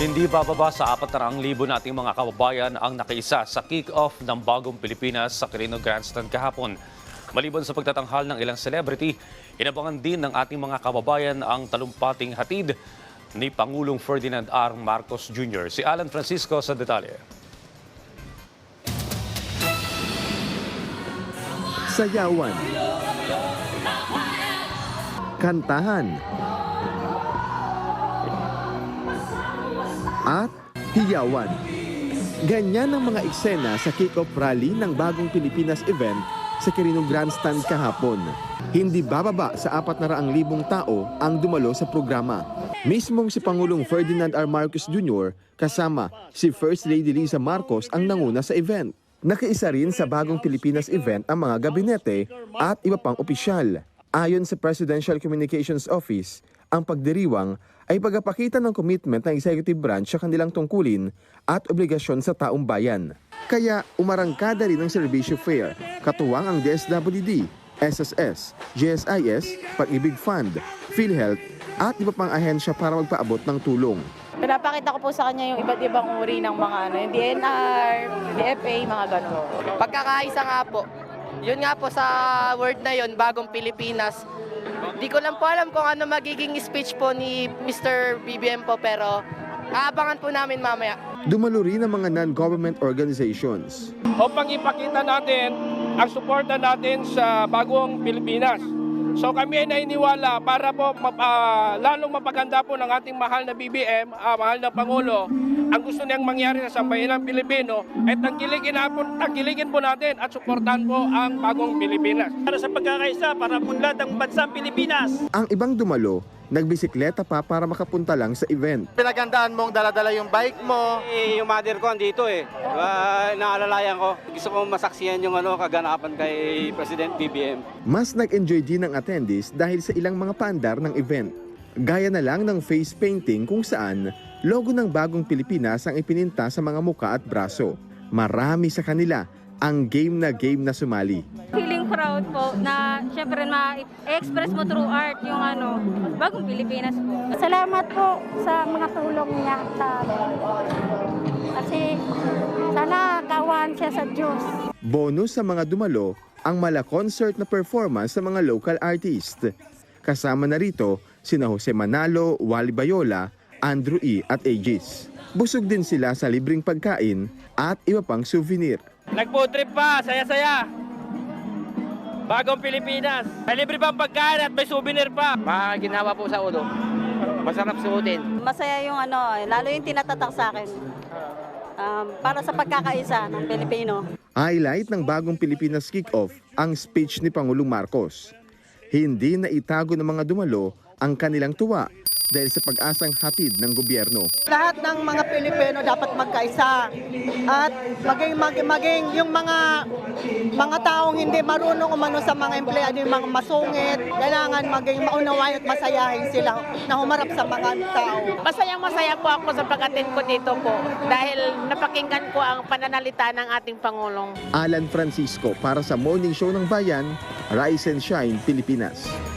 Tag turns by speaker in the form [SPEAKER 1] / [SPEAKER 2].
[SPEAKER 1] Hindi bababa sa 400,000 nating mga kababayan ang nakiisa sa kick-off ng bagong Pilipinas sa Quirino Grandstand kahapon. Maliban sa pagtatanghal ng ilang celebrity, inabangan din ng ating mga kababayan ang talumpating hatid ni Pangulong Ferdinand R. Marcos Jr. Si Alan Francisco sa detalye.
[SPEAKER 2] sayawan, kantahan, at hiyawan. Ganyan ang mga eksena sa kick-off rally ng bagong Pilipinas event sa Quirino Grandstand kahapon. Hindi bababa sa 400,000 tao ang dumalo sa programa. Mismong si Pangulong Ferdinand R. Marcos Jr. kasama si First Lady Liza Marcos ang nanguna sa event. Nakaisa rin sa bagong Pilipinas event ang mga gabinete at iba pang opisyal. Ayon sa Presidential Communications Office, ang pagdiriwang ay pagpapakita ng commitment ng executive branch sa kanilang tungkulin at obligasyon sa taong bayan. Kaya umarangkada rin ang serbisyo fair, katuwang ang DSWD, SSS, GSIS, Pag-ibig Fund, PhilHealth at iba pang ahensya para magpaabot ng tulong.
[SPEAKER 3] Pinapakita ko po sa kanya yung iba't ibang uri ng mga ano, yung DNR, DFA, mga ganun.
[SPEAKER 4] Pagkakaisa nga po, yun nga po sa word na yun, bagong Pilipinas. Di ko lang po alam kung ano magiging speech po ni Mr. BBM po pero aabangan po namin mamaya.
[SPEAKER 2] Dumalo rin ang mga non-government organizations.
[SPEAKER 5] upang ipakita natin ang suporta natin sa bagong Pilipinas. So kami ay naniniwala para po ah, lalong mapaganda po ng ating mahal na BBM, ah, mahal na Pangulo, ang gusto niyang mangyari sa sambayanang Pilipino ay tangkiligin, po, tangkiligin po natin at suportahan po ang bagong Pilipinas.
[SPEAKER 6] para sa pagkakaisa, para punlad ang bansang Pilipinas.
[SPEAKER 2] Ang ibang dumalo, nagbisikleta pa para makapunta lang sa event.
[SPEAKER 7] pinagandaan mong daladala yung bike mo.
[SPEAKER 6] Eh, yung mother ko andito eh. Uh, naalalayan ko. Gusto ko masaksiyan yung ano, kaganapan kay President BBM.
[SPEAKER 2] Mas nag-enjoy din ang attendees dahil sa ilang mga paandar ng event. Gaya na lang ng face painting kung saan logo ng bagong Pilipinas ang ipininta sa mga muka at braso. Marami sa kanila ang game na game na sumali.
[SPEAKER 8] feeling proud po na syempre ma-express mo through art yung ano, bagong Pilipinas po.
[SPEAKER 9] Salamat po sa mga tulong niya sa. Kasi sana kawan siya sa Diyos.
[SPEAKER 2] Bonus sa mga dumalo ang mala concert na performance sa mga local artist. Kasama na rito sina Jose Manalo, Wally Bayola, Andrew E. at Aegis. Busog din sila sa libreng pagkain at iba pang souvenir.
[SPEAKER 5] Nag-food trip pa, saya-saya. Bagong Pilipinas. May libre pang pagkain at may souvenir pa.
[SPEAKER 4] Mga ginawa po sa ulo. Masarap suotin.
[SPEAKER 9] Masaya yung ano, lalo yung tinatatak sa akin. Um, para sa pagkakaisa ng Pilipino.
[SPEAKER 2] Highlight ng bagong Pilipinas kick-off ang speech ni Pangulong Marcos. Hindi na itago ng mga dumalo ang kanilang tuwa dahil sa pag-asang hatid ng gobyerno.
[SPEAKER 10] lahat ng mga Pilipino dapat magkaisa at maging, maging, maging yung mga mga taong hindi marunong umano sa mga empleyado, yung mga masungit, kailangan maging maunawain at masayahin sila na humarap sa mga tao.
[SPEAKER 3] Masayang masaya po ako sa pag-attend ko dito po dahil napakinggan ko ang pananalita ng ating Pangulong.
[SPEAKER 2] Alan Francisco para sa Morning Show ng Bayan, Rise and Shine, Pilipinas.